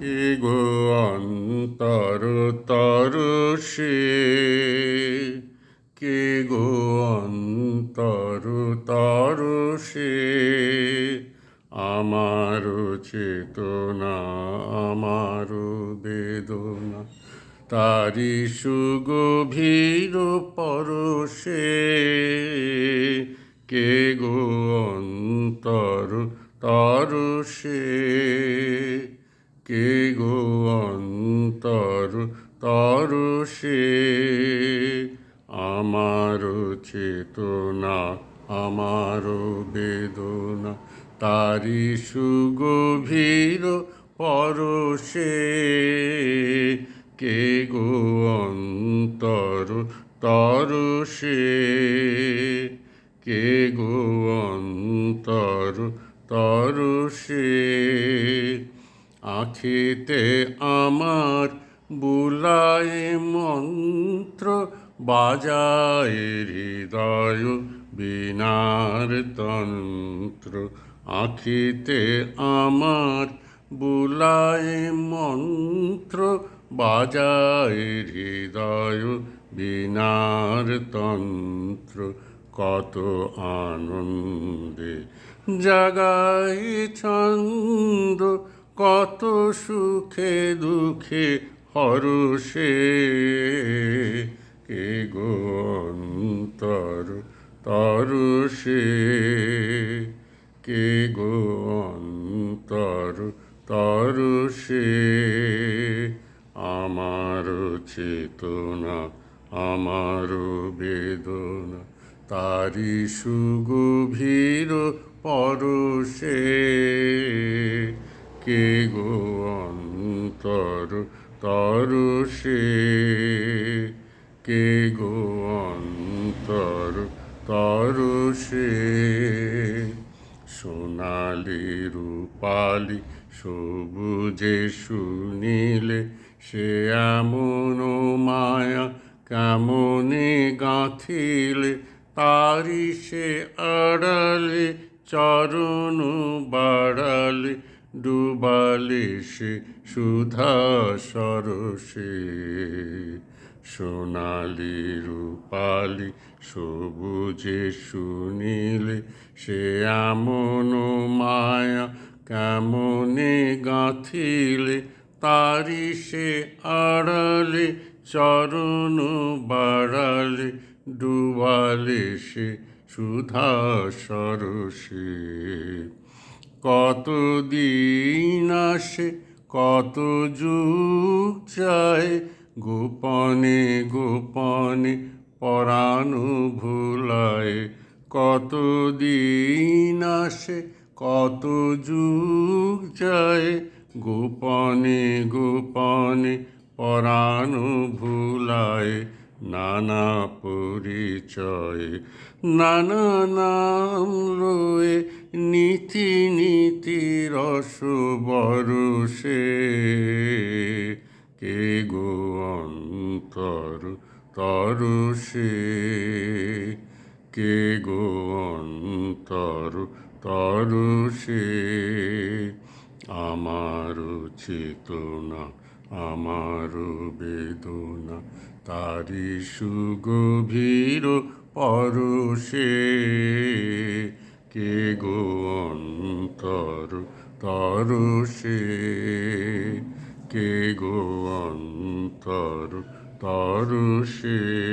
কে গো অন্তর তরুষে কে গো অন্তর তরুষে আমার চেতনা, আমার বেদনা, তারি সুগভীর পরশে। কে গো তরুষে আমার চেতনা, আমার বেদনা, তারি সুগভীর পরশে। কে গো অন্তর তরুষে কে গো অন্তর তরুষে আখিতে আমার বুলায় মন্ত্র বাজায় হৃদয় বিনার তন্ত্র। আখিতে আমার বুলায় মন্ত্র বাজায় হৃদয় বিনার তন্ত্র। কত আনন্দে জাগাই ছন্দ, কত সুখে দুঃখে হরষে কে গো অন্তর? তরুষে কে গো অন্তর? তরুষে আমার চেতনা, আমার বেদনা, তারি সুগভীর পরশে কে গো অন্তর? তরুষে কে গো অন্তর? তরুষে সোনালি রূপালি সবুজে শুনিলে সে এমন মায়া কেমনে গাঁথিলে? তারি সে আড়ালে চরণ বাড়ালে ডুবালে সুধা সরসে, সোনালি রূপালি সবুজে শুনিলে সে এমন মায়া কেমনে গাঁথিলে, তারি সে আড়ালে, চরণ বাড়ালে ডুবালে সে সুধা সরসে। কত দিন আসে, কত যুগ চায় গোপনে গোপনে পরাণু ভুলায়। কত দিন আসে, কত যুগ চায় গোপনে গোপনে পরাণু ভুলায়। নানা পরিচয়, নানা নাম রয়ে নীতি নীতি রস বরসে কে গো অন্তর তরসে? কে গো অন্তর তরসে? আমার চেতনা আমার বেদনা তারি সুগভীর পরশে। কে গো অন্তর তরসে? কে গো অন্তর তরসে?